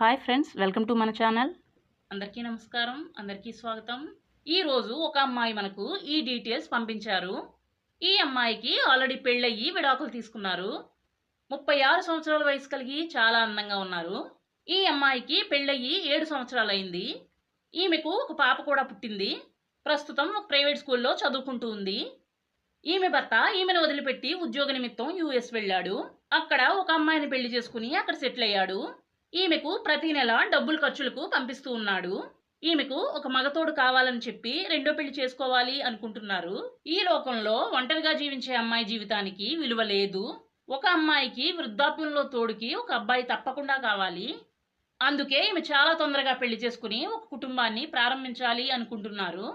Hi friends welcome to మన channel. అందరికీ నమస్కారం అందరికీ స్వాగతం. ఈరోజు ఒక అమ్మాయి మనకు ఈ డీటెయిల్స్ పంపించారు. ఈ అమ్మాయికి ఆల్రెడీ పెళ్ళయ్యి విడాకులు తీసుకున్నారు. ముప్పై ఆరు సంవత్సరాల వయసు కలిగి చాలా అందంగా ఉన్నారు. ఈ అమ్మాయికి పెళ్ళయ్యి ఏడు సంవత్సరాలు అయింది. ఈమెకు ఒక పాప కూడా పుట్టింది. ప్రస్తుతం ఒక ప్రైవేట్ స్కూల్లో చదువుకుంటూ ఉంది. ఈమె భర్త ఈమెను వదిలిపెట్టి ఉద్యోగ నిమిత్తం యుఎస్ వెళ్ళాడు. అక్కడ ఒక అమ్మాయిని పెళ్ళి చేసుకుని అక్కడ సెటిల్ అయ్యాడు. ఈమెకు ప్రతి నెల డబ్బులు ఖర్చులకు పంపిస్తూ ఉన్నాడు. ఈమెకు ఒక మగతోడు కావాలని చెప్పి రెండో పెళ్ళి చేసుకోవాలి అనుకుంటున్నారు. ఈ లోకంలో ఒంటరిగా జీవించే అమ్మాయి జీవితానికి విలువ లేదు. ఒక అమ్మాయికి వృద్ధాప్యంలో తోడుకి ఒక అబ్బాయి తప్పకుండా కావాలి. అందుకే ఈమె చాలా తొందరగా పెళ్ళి చేసుకుని ఒక కుటుంబాన్ని ప్రారంభించాలి అనుకుంటున్నారు.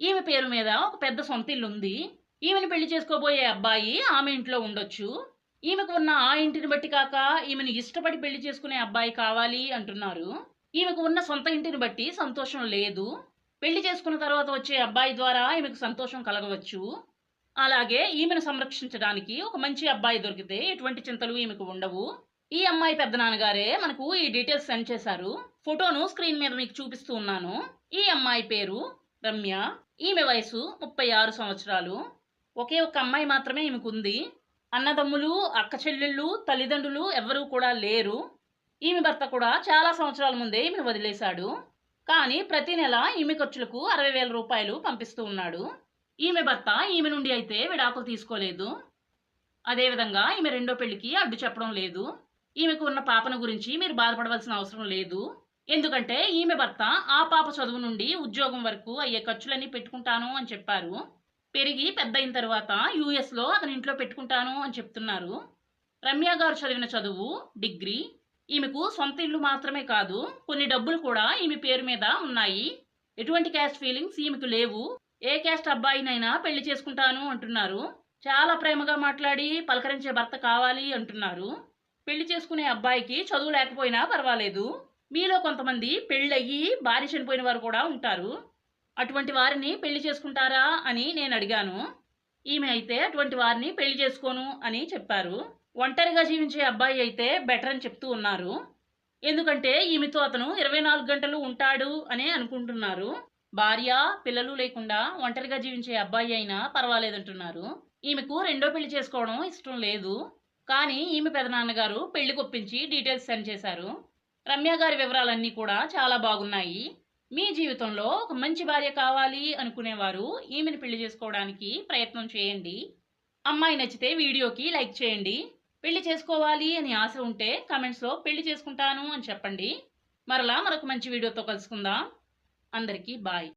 ఈమె పేరు మీద ఒక పెద్ద సొంత ఇల్లు ఉంది ఈమెను పెళ్ళి చేసుకోబోయే అబ్బాయి ఆమె ఇంట్లో ఉండొచ్చు. ఈమెకు ఉన్న ఆ ఇంటిని బట్టి కాక ఈమెను ఇష్టపడి పెళ్ళి చేసుకునే అబ్బాయి కావాలి అంటున్నారు. ఈమెకు ఉన్న సొంత ఇంటిని బట్టి సంతోషం లేదు. పెళ్ళి చేసుకున్న తర్వాత వచ్చే అబ్బాయి ద్వారా ఈమెకు సంతోషం కలగవచ్చు. అలాగే ఈమెను సంరక్షించడానికి ఒక మంచి అబ్బాయి దొరికితే ఎటువంటి చింతలు ఈమెకు ఉండవు. ఈ అమ్మాయి పెద్ద నాన్నగారే మనకు ఈ డీటెయిల్స్ సెండ్ చేశారు. ఫోటోను స్క్రీన్ మీద మీకు చూపిస్తూ ఉన్నాను. ఈ అమ్మాయి పేరు రమ్య. ఈమె వయసు ముప్పై ఆరు సంవత్సరాలు. ఒకే ఒక అమ్మాయి మాత్రమే ఈమెకు ఉంది. అన్నదమ్ములు అక్క చెల్లెళ్ళు తల్లిదండ్రులు ఎవ్వరూ కూడా లేరు. ఈమె భర్త కూడా చాలా సంవత్సరాల ముందే ఈమెను వదిలేశాడు. కానీ ప్రతి నెల ఈమె ఖర్చులకు అరవై వేల రూపాయలు పంపిస్తూ ఉన్నాడు. ఈమె భర్త ఈమె నుండి అయితే విడాకులు తీసుకోలేదు. అదేవిధంగా ఈమె రెండో పెళ్ళికి అడ్డు చెప్పడం లేదు. ఈమెకు ఉన్న పాపను గురించి మీరు బాధపడవలసిన అవసరం లేదు. ఎందుకంటే ఈమె భర్త ఆ పాప చదువు నుండి ఉద్యోగం వరకు అయ్యే ఖర్చులన్నీ పెట్టుకుంటాను అని చెప్పారు. పెరిగి పెద్ద అయిన తర్వాత యూఎస్లో అతని ఇంట్లో పెట్టుకుంటాను అని చెప్తున్నారు. రమ్య గారు చదివిన చదువు డిగ్రీ ఈమెకు సొంత ఇల్లు మాత్రమే కాదు కొన్ని డబ్బులు కూడా ఈమె పేరు మీద ఉన్నాయి. ఎటువంటి క్యాస్ట్ ఫీలింగ్స్ ఈమెకు లేవు. ఏ క్యాస్ట్ అబ్బాయినైనా పెళ్ళి చేసుకుంటాను అంటున్నారు. చాలా ప్రేమగా మాట్లాడి పలకరించే భర్త కావాలి అంటున్నారు. పెళ్ళి చేసుకునే అబ్బాయికి చదువు లేకపోయినా పర్వాలేదు. మీలో కొంతమంది పెళ్ళయ్యి భార్య చనిపోయిన వారు కూడా ఉంటారు. అటువంటి వారిని పెళ్ళి చేసుకుంటారా అని నేను అడిగాను. ఈమె అయితే అటువంటి వారిని పెళ్ళి చేసుకోను అని చెప్పారు. ఒంటరిగా జీవించే అబ్బాయి అయితే బెటర్ అని చెప్తూ ఉన్నారు. ఎందుకంటే ఈమెతో అతను ఇరవై నాలుగు గంటలు ఉంటాడు అని అనుకుంటున్నారు. భార్య పిల్లలు లేకుండా ఒంటరిగా జీవించే అబ్బాయి అయినా పర్వాలేదంటున్నారు. ఈమెకు రెండో పెళ్ళి చేసుకోవడం ఇష్టం లేదు. కానీ ఈమె పెదనాన్నగారు పెళ్ళి కొప్పించి డీటెయిల్స్ సెండ్ చేశారు. రమ్య గారి వివరాలన్నీ కూడా చాలా బాగున్నాయి. మీ జీవితంలో ఒక మంచి భార్య కావాలి అనుకునేవారు ఈమెను పెళ్ళి చేసుకోవడానికి ప్రయత్నం చేయండి. అమ్మాయి నచ్చితే వీడియోకి లైక్ చేయండి. పెళ్ళి చేసుకోవాలి అని ఆశ ఉంటే కామెంట్స్లో పెళ్ళి చేసుకుంటాను అని చెప్పండి. మరలా మరొక మంచి వీడియోతో కలుసుకుందాం. అందరికీ బాయ్.